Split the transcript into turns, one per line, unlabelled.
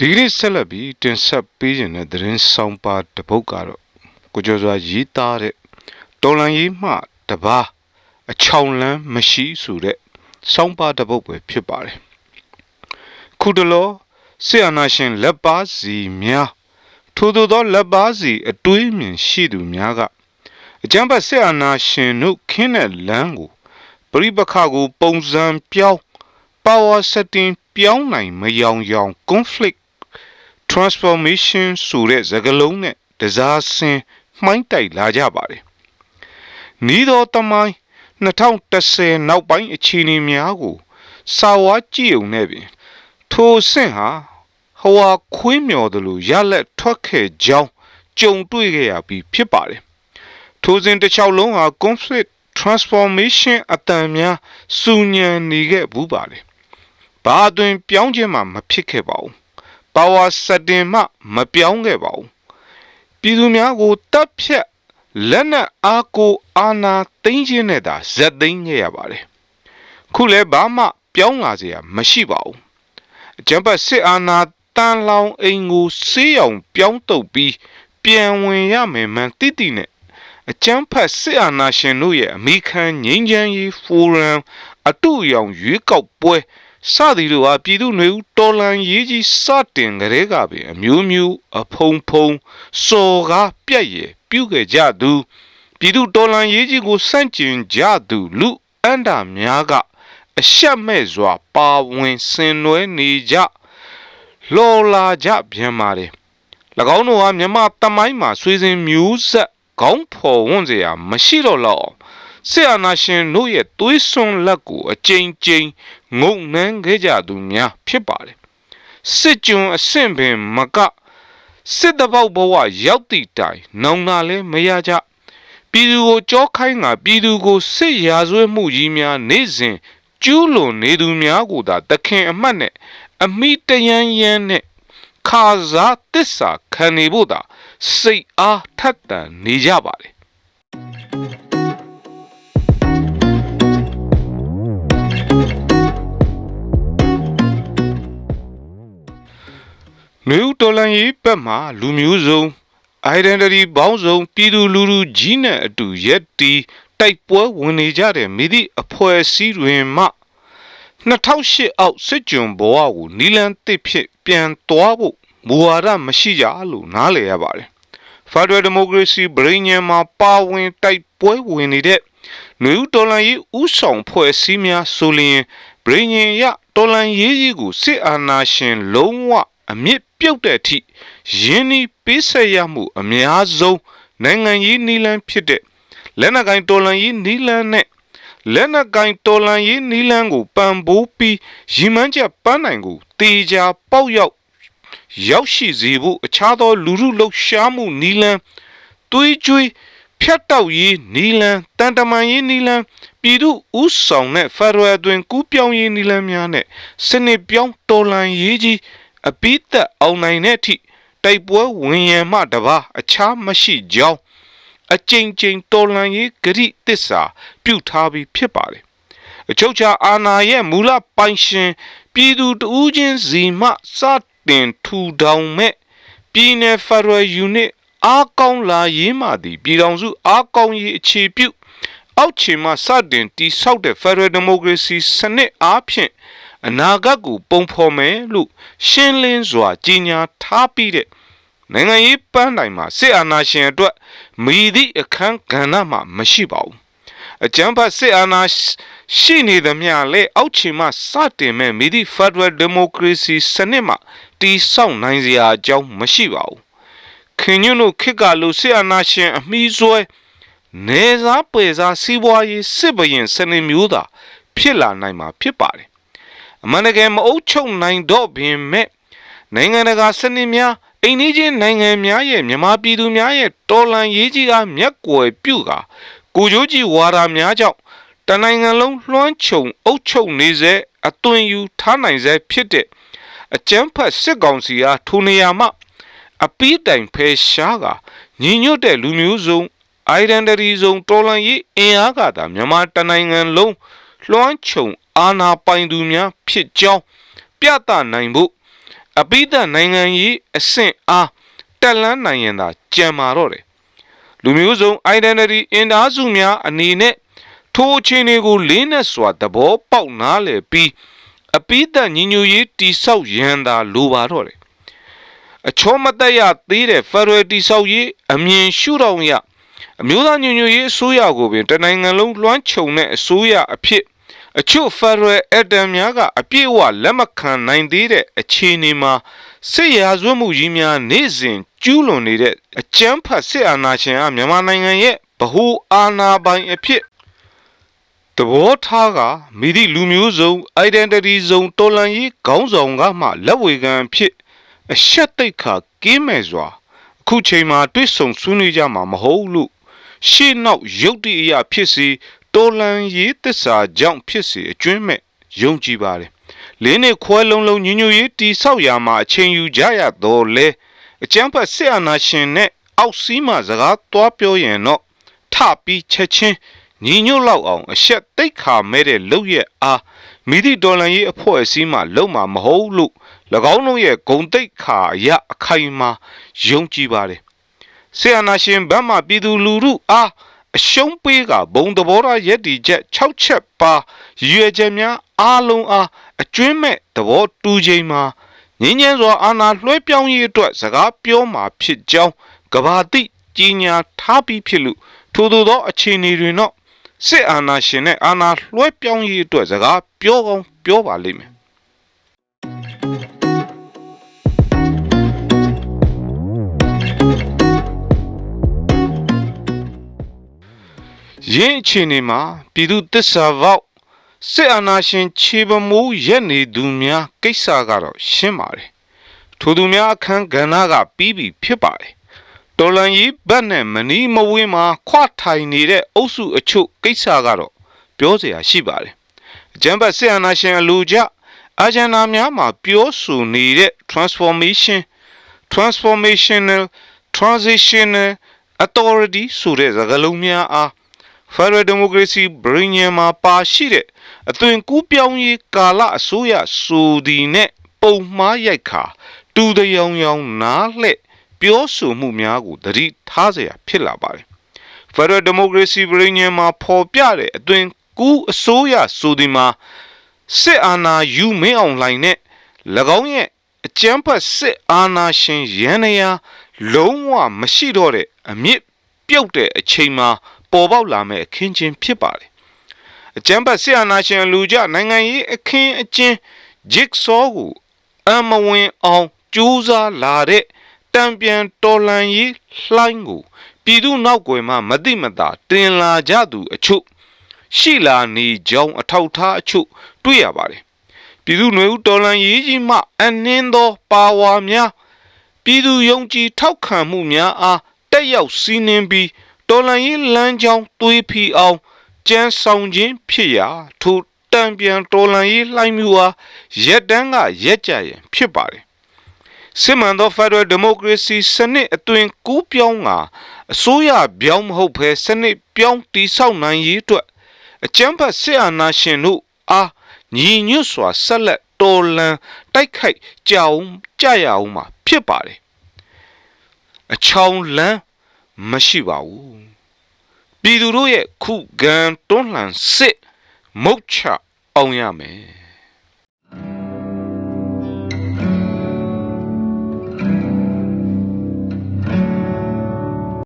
ဒီကနေ့ဆက်လက်ပြီးတင်ဆက်ပေးခြင်းတဲ့သတင်းဆောင်ပါတစ်ပုဒ်ကတော့ကိုကျော်စွာရေးသားတဲ့တော်လန်ရေးမှတပါးအချောင်လန်းမရှိဆိုတဲ့ဆောင်ပါတစ်ပုဒ်ပဲဖြစ်ပါတယ်ခုတလောဆီယနာရှင်လက်ပါစီများထို့သောသောလက်ပါစီအတွေးမြင်ရှိသူများကအကျံပတ်ဆီယနာရှင်တို့ခင်းတဲ့လမ်းကိုပရိပခကိုပုံစံပြောင်း power setting ပြောင်းနိုင်မယောင်ယောင် conflict transformation ဆိုတဲ့စကားလုံးနဲ့တစားဆင်းမှိုင်းတိုက်လာကြပါတယ်။ဤသောတမိုင်း2010နောက်ပိုင်းအခြေအနေများကိုစာဝါကြည့်ုံနဲ့ပင်ထိုဆင့်ဟာဟဝါခွေးမြော်တယ်လို့ရလက်ထွက်ခဲ့ကြောင်းကြုံတွေ့ခဲ့ရပြီးဖြစ်ပါတယ်။ထိုစဉ်တစ်ချောင်းလုံးဟာ conflict transformation အတန်များစူညံနေခဲ့ဘူးပါတယ်။ဘာအတွင်ပြောင်းခြင်းမှမဖြစ်ခဲ့ပါဘူး။ power setting မှမပြောင်းခဲ့ပါဘူးပြည်သူများကိုတပ်ဖြတ်လက်နက်အားကိုအာဏာသိမ်းခြင်းနဲ့သာဇက်သိမ်းခဲ့ရပါတယ်ခုလည်းဘာမှပြောင်းလာစရာမရှိပါဘူးအကြံပတ်စစ်အာဏာတန်လောင်အိမ်ကိုဆေးရောင်ပြောင်းတုပ်ပြီးပြန်ဝင်ရမယ်မှန်တိတိနဲ့အကျန်းဖတ်စစ်အာဏာရှင်တို့ရဲ့အမိခံငြိမ်းချမ်းရေးဖိုရမ်အတူရောင်ရွေးကောက်ပွဲ စသည်တို့ဟာပြည်သူ့နေဦးတော်လန်ရေးကြီးစတင်ကြတဲ့ကပင်အမျိုးမျိုးအဖုံဖုံစော်ကားပြက်ရည်ပြုခဲ့ကြသူပြည်သူတော်လန်ရေးကြီးကိုစန့်ကျင်ကြသူလူအန္တာများကအရှက်မဲ့စွာပါဝင်ဆင်နွှဲနေကြလော်လာကြပြန်ပါတယ်၎င်းတို့ဟာမြမတမိုင်းမှာဆွေစဉ်မျိုးဆက်ခေါင်းဖော်ဝန်းเสียမရှိတော့တော့ ဆီယနာရှင်တို့ရဲ့သွေးစွန်းလက်ကိုအကြိမ်ကြိမ်ငုံနှမ်းခဲ့ကြသူများဖြစ်ပါတယ်စစ်ကြုံအဆင့်ပင်မကစစ်တပေါက်ဘဝရောက်သည့်တိုင်နောင်နာလဲမရကြပြည်သူကိုကြောခိုင်းတာပြည်သူကိုစစ်ရာဇဝတ်မှုကြီးများနေ့စဉ်ကျူးလွန်နေသူများကိုသာတခင်အမှတ်နဲ့အမိတယန်းယန်းနဲ့ခါစားတစ္ဆာခံနေဖို့သာစိတ်အားထက်သန်နေကြပါတ ယ်မြို့တော်လန်ရေးဘက်မှာလူမျိုးစုံ identity ဘောင်းစုံပြည်သူလူထုကြီးနဲ့အတူရက်တီတိုက်ပွဲဝင်နေကြတဲ့မိသည့်အဖွဲ့အစည်းတွင်မှ2008အောက်စစ်ကြုံဘဝကိုနီလန်တစ်ဖြစ်ပြန်သွားဖို့မူဝါဒမရှိကြလို့နားလည်ရပါတယ်။ Federal Democracy ဗြိညံမှာပါဝင်တိုက်ပွဲဝင်နေတဲ့နှွေဦးတော်လန်ရေးဥဆောင်ဖွဲ့စည်းများဆိုလျင်ဗြိညံရတော်လန်ရေးကြီးကိုစစ်အာဏာရှင်လုံးဝ အမြင့်ပြုတ်တဲ့အထိယင်းဤပေးဆက်ရမှုအများဆုံးနိုင်ငံရေးနီလန်းဖြစ်တဲ့လက်နက်ကိုင်တော်လှန်ရေးနီလန်းနဲ့လက်နက်ကင်တော်လှန်ရေးနီလန်းကိုပံ့ပိုးပြီးရီမန်းချက်ပန်းနိုင်ကိုတေချာပေါက်ရောက်ရောက်ရှိစေဖို့အခြားသောလူမှုလှုပ်ရှားမှုနီလန်းသွေးကြွေးဖြတ်တောက်ရေးနီလန်းတန်တမန်ရေးနီလန်းပြည်သူဥဆောင်တဲ့ဖရဝယ်တွင်ကူးပြောင်းရေးနီလန်းများနဲ့စနစ်ပြောင်းတော်လှန်ရေးကြီး အပိသက်အောင်နိုင်တဲ့အထိတိုက်ပွဲဝင်ရန်မှတပါအခြားမရှိကြောင်းအကြိမ်ကြိမ်တော်လှန်ရေးဂရိတစ္ဆာပြုထားပြီးဖြစ်ပါတယ်အချုပ်ချာအာဏာရဲ့မူလပိုင်ရှင်ပြည်သူတဦးချင်းစီမှစတင်ထူထောင်မဲ့ပြည်내ဖရယ်ယူနစ်အားကောင်းလာရေးမှသည်ပြည်တော်စုအားကောင်းရေးအခြေပြုအောက်ခြေမှစတင်တိဆောက်တဲ့ Federal Democracy စနစ်အားဖြင့် အနာဂတ်ကိုပုံဖော်မယ်လို့ရှင်းလင်းစွာကြီးညာထားပြီးတဲ့နိုင်ငံရေးပန်းတိုင်မှာစစ်အာဏာရှင်အတွက်မိသည့်အခန်းကဏ္ဍမှမရှိပါဘူးအကြမ်းဖက်စစ်အာဏာရှိနေသမျှလဲအောက်ခြေမှစတင်မဲ့မိသည့် Federal Democracy စနစ်မှတီဆောက်နိုင်စရာအကြောင်းမရှိပါဘူးခင်ညွန်းတို့ခေတ်ကလူစစ်အာဏာရှင်အမိစွဲနေစားပွေစားစီးပွားရေးစစ်ဘရင်စနစ်မျိုးသာဖြစ်လာနိုင်မှာဖြစ်ပါတယ် အမှန်တကယ်မအုပ်ချုပ်နိုင်တော့ပင်မဲ့နိုင်ငံတကာစနစ်များအိန္ဒိချင်းနိုင်ငံများရဲ့မြန်မာပြည်သူများရဲ့တော်လှန်ရေးကြီးအားမျက်ကွယ်ပြုကာကိုကျိုးကြီးဝါဒများကြောင့်တနိုင်ငံလုံးလွှမ်းခြုံအုပ်ချုပ်နေစေအသွင်ယူထားနိုင်စေဖြစ်တဲ့အကျန်းဖတ်စစ်ကောင်စီအားထိုနေရာမှအပီးတိုင်ဖဲရှားကညီညွတ်တဲ့လူမျိုးစုံ identity စုံတော်လှန်ရေးအင်အားကသာမြန်မာတနိုင်ငံလုံးလွှမ်းခြုံ အာဏာပိုင်သူများဖြစ်ကြောင်းပြသနိုင်ဖို့အပိဓာနိုင်ငံရေးအဆင့်အားတက်လန်းနိုင်ရင်သာကြံမာတော့တယ်လူမျိုးစုံ identity အင်အားစုများအနေနဲ့ထိုအခြေအနေကိုလေးနက်စွာသဘောပေါက်နားလည်ပြီးအပိဓာညီညွတ်ရေးတိဆောက်ရန်သာလိုပါတော့တယ်အချောမတက်ရသေးတဲ့ Federal တိဆောက်ရေးအမြင်ရှုထောင့်ရအမျိုးသားညီညွတ်ရေးအစိုးရကိုပင်တနိုင်ငံလုံးလွှမ်းခြုံတဲ့အစိုးရအဖြစ် အချို့ Federal အတံများကအပြည့်အဝလက်မခံနိုင်သေးတဲ့အခြေအနေမှာစစ်ရာဇဝတ်မှုကြီးများနေ့စဉ်ကျူးလွန်နေတဲ့အကြမ်းဖက်စစ်အာဏာရှင်အားမြန်မာနိုင်ငံရဲ့ဗဟိုအာဏာပိုင်အဖြစ်တဘောထားကမိသည့်လူမျိုးစုံ identity စုံတော်လန်ရေးခေါင်းဆောင်ကမှလက်ဝေခံဖြစ်အရှက်တိတ်ခါကင်းမဲ့စွာအခုချိန်မှာတွေ့ဆုံဆွေးနွေးကြမှာမဟုတ်လို့ရှေ့နောက်ရုတ်တရက်အရာဖြစ်စီ တော်လန်ရေးသစ္စာကြောင့်ဖြစ်စီအကျွမ်းမဲ့ယုံကြည်ပါတယ်လေးနှစ်ခွဲလုံးလုံးညညရေးတီဆောက်ရာမှာအချိန်ယူကြရတော့လေအကျန်းဖတ်ဆရာနာရှင်နဲ့အောက်စီးမှစကားသွားပြောရင်တော့ထပြီးချက်ချင်းညီညွတ်လောက်အောင်အဆက်တိတ်ခါမဲတဲ့လောက်ရဲ့အားမိသည့်ဒေါ်လာရေးအဖွဲ့အစည်းမှလုံးမှာမဟုတ်လို့၎င်းတို့ရဲ့ဂုံတိတ်ခါရအခိုင်မာယုံကြည်ပါတယ်ဆရာနာရှင်ဗတ်မှပြည်သူလူထုအား အရှုံးပေးကဘုံသဘောထားရည်တည်ချက်6ချက်ပါရွေချက်များအားလုံးအားအကျွင်းမဲ့သဘောတူချိန်မှာငင်းငင်းစွာအာဏာလွှဲပြောင်းရေးအတွက်စကားပြောမှာဖြစ်ကြောင်းကဘာတိကြီးညာထားပြီးဖြစ်လို့ထို့သောသောအခြေအနေတွင်တော့စစ်အာဏာရှင်နဲ့အာဏာလွှဲပြောင်းရေးအတွက်စကားပြောကောင်းပြောပါလိမ့်မယ် ယင်းအခြေအနေမှာပြည်သူတစ္ဆာပေါက်စစ်အာဏာရှင်ခြေပမိုးရက်နေသူများကိစ္စကတော့ရှင်းပါတယ်ထိုသူများအခန်းကဏ္ဍကပြီးပြီဖြစ်ပါတယ်တော်လန်ကြီးဘက်နဲ့မနီးမဝင်းမှာခွထိုင်နေတဲ့အုပ်စုအချို့ကိစ္စကတော့ပြောเสียရှိပါတယ်အကြံဘတ်စစ်အာဏာရှင်အလူကြအာဂျန်နာများမှာပြောဆိုနေတဲ့ transformation transformational transitional authority ဆိုတဲ့စကားလုံးများအား Federal Democracy ဗြိညံမှာပါရှိတဲ့အသွင်ကူးပြောင်းရေးကာလအစိုးရဆိုဒီနဲ့ပုံမှားရိုက်ခါတူတယောင်ယောင်နားလှဲ့ပြောဆိုမှုများကိုသတိထားเสียဖြစ်လာပါတယ်။ Federal Democracy ဗြိညံမှာပေါ်ပြတဲ့အသွင်ကူးအစိုးရဆိုဒီမှာစစ်အာဏာယူမင်းအောင်လှိုင်နဲ့၎င်းရဲ့အကြမ်းဖက်စစ်အာဏာရှင်ရန်နေရာလုံးဝမရှိတော့တဲ့အမြင့်ပြုတ်တဲ့အချိန်မှာ ပေါ်ပေါက်လာမဲ့အခင်းချင်းဖြစ်ပါတယ်အကြမ်းဖက်ဆရာနာရှင်လူကြနိုင်ငံရေးအခင်းအကျင်းဂျစ်ဆောကိုအမဝင်အောင်ကြိုးစားလာတဲ့တံပြန်တော်လန်ရေးလှိုင်းကိုပြည်သူနောက်ွယ်မှမတိမတာတင်လာကြသူအချို့ရှိလာနေကြောင်းအထောက်ထားအချို့တွေ့ရပါတယ်ပြည်သူ့ຫນွေဦးတော်လန်ရေးကြီးမှအနှင်းသောပါဝါများပြည်သူယုံကြည်ထောက်ခံမှုများအားတက်ရောက်စီးနှင်းပြီး တော်လန်ရေးလမ်းကြောင်းသွေးဖီအောင်ကြမ်းဆောင်ခြင်းဖြစ်ရာထိုတံပြန်တော်လန်ရေးလှိုင်းမြူအားရက်တန်းကရက်ကြရင်ဖြစ်ပါတယ်စစ်မှန်သော Federal Democracy စနစ်အသွင်ကူးပြောင်းကအစိုးရပြောင်းမဟုတ်ဘဲစနစ်ပြောင်းတည်ဆောက်နိုင်ရေးအတွက်အကြမ်းဖက်စစ်အာဏာရှင်တို့အားညီညွတ်စွာဆက်လက်တော်လန်တိုက်ခိုက်ကြအောင်ကြရအောင်မှာဖြစ်ပါတယ်အချောင်းလန်း မရှိပါဘူးပြည်သူတို့ရဲ့ခုခံတွန်းလှန်စစ်မုတ်ချအောင်ရမယ်